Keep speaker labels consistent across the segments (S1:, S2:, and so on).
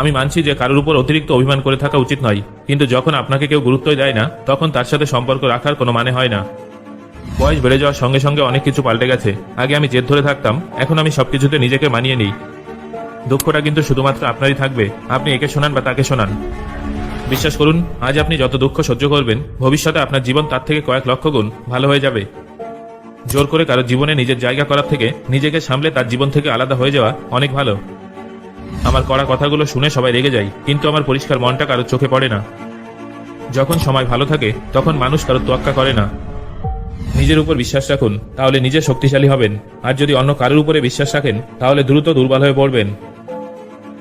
S1: আমি মানছি যে কারোর উপর অতিরিক্ত অভিমান করে থাকা উচিত নয়, কিন্তু যখন আপনাকে কেউ গুরুত্বই দেয় না, তখন তার সাথে সম্পর্ক রাখার কোনো মানে হয় না। বয়স বেড়ে যাওয়ার সঙ্গে সঙ্গে অনেক কিছু পাল্টে গেছে। আগে আমি জেদ ধরে থাকতাম, এখন আমি সবকিছুতে নিজেকে মানিয়ে নিই। দুঃখটা কিন্তু শুধুমাত্র আপনারই থাকবে, আপনি একে শোনান বা তাকে শোনান। বিশ্বাস করুন, আজ আপনি যত দুঃখ সহ্য করবেন, ভবিষ্যতে আপনার জীবন তার থেকে কয়েক লক্ষ গুণ ভালো হয়ে যাবে। জোর করে কারও জীবনে নিজের জায়গা করার থেকে নিজেকে সামলে তার জীবন থেকে আলাদা হয়ে যাওয়া অনেক ভালো। আমার কড়া কথাগুলো শুনে সবাই রেগে যায়, কিন্তু আমার পরিষ্কার মনটা কারোর চোখে পড়ে না। যখন সময় ভালো থাকে, তখন মানুষ কারোর তোয়াক্কা করে না। নিজের উপর বিশ্বাস রাখুন, তাহলে নিজে শক্তিশালী হবেন। আর যদি অন্য কারোর উপরে বিশ্বাস রাখেন, তাহলে দ্রুত দুর্বল হয়ে পড়বেন।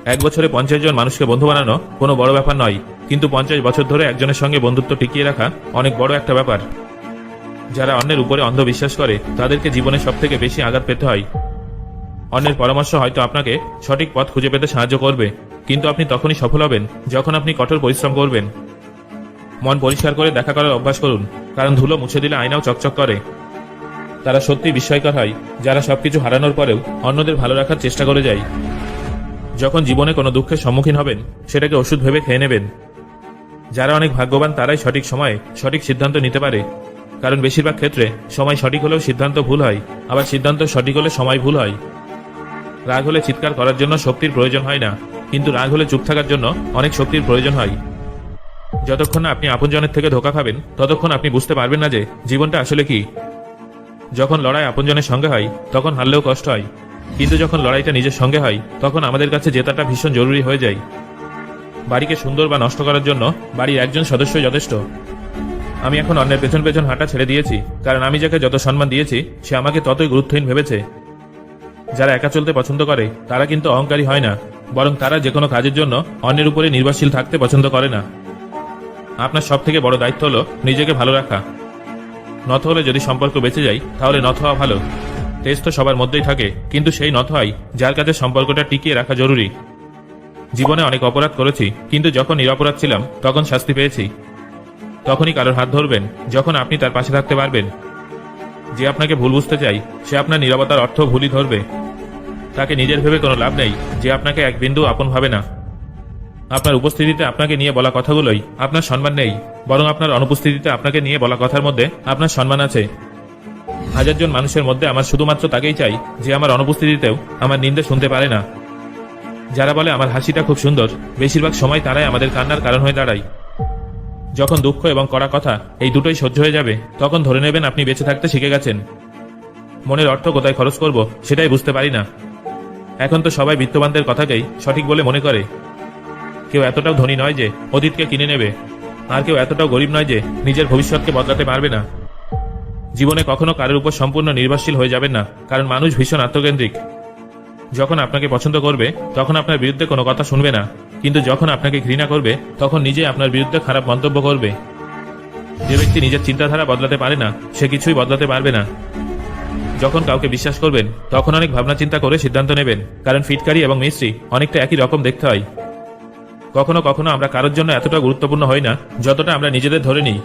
S1: এক বছরে পঞ্চাশ জন মানুষকে বন্ধু বানানো কোনো বড় ব্যাপার নয়, কিন্তু পঞ্চাশ বছর ধরে একজনের সঙ্গে বন্ধুত্ব টিকিয়ে রাখা অনেক বড় একটা ব্যাপার। যারা অন্যের উপরে অন্ধবিশ্বাস করে, তাদেরকে জীবনে সব থেকে বেশি আঘাত পেতে হয়। অন্যের পরামর্শ হয়তো আপনাকে সঠিক পথ খুঁজে পেতে সাহায্য করবে। কিন্তু আপনি তখনই সফল হবেন যখন আপনি কঠোর পরিশ্রম করবেন। মন পরিষ্কার করে দেখা করার অভ্যাস করুন, কারণ ধুলো মুছে দিলে আয়নাও চকচক করে। তারা সত্যি বিস্ময়কর হয়, যারা সবকিছু হারানোর পরেও অন্যদের ভালো রাখার চেষ্টা করে যায়। যখন জীবনে কোনো দুঃখের সম্মুখীন হবেন, সেটাকে ওষুধ ভেবে খেয়ে নেবেন। যারা অনেক ভাগ্যবান, তারাই সঠিক সময়ে সঠিক সিদ্ধান্ত নিতে পারে। কারণ বেশিরভাগ ক্ষেত্রে সময় সঠিক হলেও সিদ্ধান্ত ভুল হয়, আবার সিদ্ধান্ত সঠিক হলে সময় ভুল হয়। রাগ হলে চিৎকার করার জন্য শক্তির প্রয়োজন হয় না, কিন্তু রাগ হলে চুপ থাকার জন্য অনেক শক্তির প্রয়োজন হয়। যতক্ষণ না আপনি আপনজনের থেকে ধোকা খাবেন, ততক্ষণ আপনি বুঝতে পারবেন না যে জীবনটা আসলে কি। যখন লড়াই আপনজনের সঙ্গে হয়, তখন হারলেও কষ্ট হয়, কিন্তু যখন লড়াইটা নিজের সঙ্গে হয়, তখন আমাদের কাছে জেতাটা ভীষণ জরুরি হয়ে যায়। বাড়িকে সুন্দর বা নষ্ট করার জন্য বাড়ির একজন সদস্য যথেষ্ট। আমি এখন অন্যের পেছন পেছন হাঁটা ছেড়ে দিয়েছি, কারণ আমি যাকে যত সম্মান দিয়েছি, সে আমাকে ততই গুরুত্বহীন ভেবেছে। যারা একা চলতে পছন্দ করে, তারা কিন্তু অহংকারী হয় না। বরং তারা যে কোনো কাজের জন্য অন্যের উপরে নির্ভরশীল থাকতে পছন্দ করে না। আপনার সব থেকে বড় দায়িত্ব হলো নিজেকে ভালো রাখা। নত হলে যদি সম্পর্ক বেঁচে যায়, তাহলে নত হওয়া ভালো। তেজ তো সবার মধ্যেই থাকে, কিন্তু সেই নত হয় যার কাছে সম্পর্কটা টিকিয়ে রাখা জরুরি। জীবনে অনেক অপরাধ করেছি, কিন্তু যখন নিরপরাধ ছিলাম, তখন শাস্তি পেয়েছি। তখনই কারোর হাত ধরবেন, যখন আপনি তার পাশে থাকতে পারবেন। যে আপনাকে ভুল বুঝতে চাই সে আপনার নিরাপত্তার অর্থ ভুলই ধরবে। তাকে নিজের ভেবে কোনো লাভ নেই যে আপনাকে এক বিন্দু আপন ভাবে না। আপনার উপস্থিতিতে আপনাকে নিয়ে বলা কথাগুলোই আপনার সম্মান নেই, বরং আপনার অনুপস্থিতিতে আপনাকে নিয়ে বলা কথার মধ্যে আপনার সম্মান আছে। হাজারজন মানুষের মধ্যে আমার শুধুমাত্র তাকেই চাই যে আমার অনুপস্থিতিতেও আমার নিন্দে শুনতে পারে না। যারা বলে আমার হাসিটা খুব সুন্দর, বেশিরভাগ সময় তারাই আমাদের কান্নার কারণ হয়ে দাঁড়ায়। যখন দুঃখ এবং কড়া কথা এই দুটোই সহ্য হয়ে যাবে, তখন ধরে নেবেন আপনি বেঁচে থাকতে শিখে গেছেন। মনের অর্থ কোথায় খরচ করব সেটাই বুঝতে পারি না। এখন তো সবাই বিত্তবানদের কথাকেই সঠিক বলে মনে করে। কেউ এতটাও ধনী নয় যে অতীতকে কিনে নেবে, আর কেউ এতটাও গরিব নয় যে নিজের ভবিষ্যৎকে বদলাতে পারবে না। জীবনে কখনো কারোর উপর সম্পূর্ণ নির্ভরশীল হয়ে যাবেন না, কারণ মানুষ ভীষণ আত্মকেন্দ্রিক। যখন আপনাকে পছন্দ করবে, তখন আপনার বিরুদ্ধে কোনো কথা শুনবে না, কিন্তু যখন আপনাকে ঘৃণা করবে, তখন নিজে আপনার বিরুদ্ধে খারাপ মন্তব্য করবে। যে ব্যক্তি নিজের চিন্তাধারা বদলাতে পারে না, সে কিছুই বদলাতে পারবে না। যখন কাউকে বিশ্বাস করবেন, তখন অনেক ভাবনা চিন্তা করে সিদ্ধান্ত নেবেন, কারণ ফিটকারি এবং মিস্ত্রি অনেকটা একই রকম দেখতে হয়। কখনো কখনো আমরা কারোর জন্য এতটা গুরুত্বপূর্ণ হই না, যতটা আমরা নিজেদের ধরে নিই।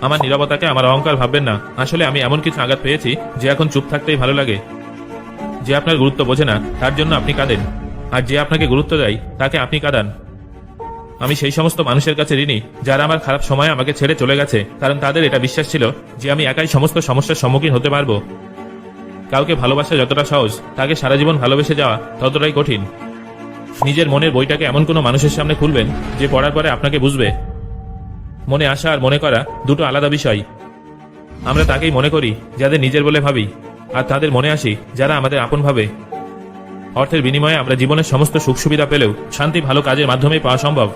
S1: আমার নিরাপত্তাকে আমার অহংকার ভাববেন না। আসলে আমি এমন কিছু আঘাত পেয়েছি, যে এখন চুপ থাকতেই ভালো লাগে। যে আপনার গুরুত্ব বোঝে না, তার জন্য আপনি কাঁদেন। আর যে আপনাকে গুরুত্ব দেয়, তাকে আপনি কাঁদান। আমি সেই সমস্ত মানুষের কাছে ঋণী, যারা আমার খারাপ সময় আমাকে ছেড়ে চলে গেছে, কারণ তাদের এটা বিশ্বাস ছিল যে আমি একাই সমস্ত সমস্যার সম্মুখীন হতে পারব। কাউকে ভালোবাসা যতটা সহজ, তাকে সারা জীবন ভালোবেসে যাওয়া ততটাই কঠিন। নিজের মনের বইটাকে এমন কোনো মানুষের সামনে খুলবেন যে পড়ার পরে আপনাকে বুঝবে। মনে আসা আর মনে করা দুটো আলাদা বিষয়। আমরা তাকেই মনে করি, যাদের নিজের বলে ভাবি, আর তাদের মনে আসি, যারা আমাদের আপন ভাবে। অর্থের বিনিময়ে আমরা জীবনের সমস্ত সুখ সুবিধা পেলেও শান্তি ভালো কাজের মাধ্যমেই পাওয়া সম্ভব।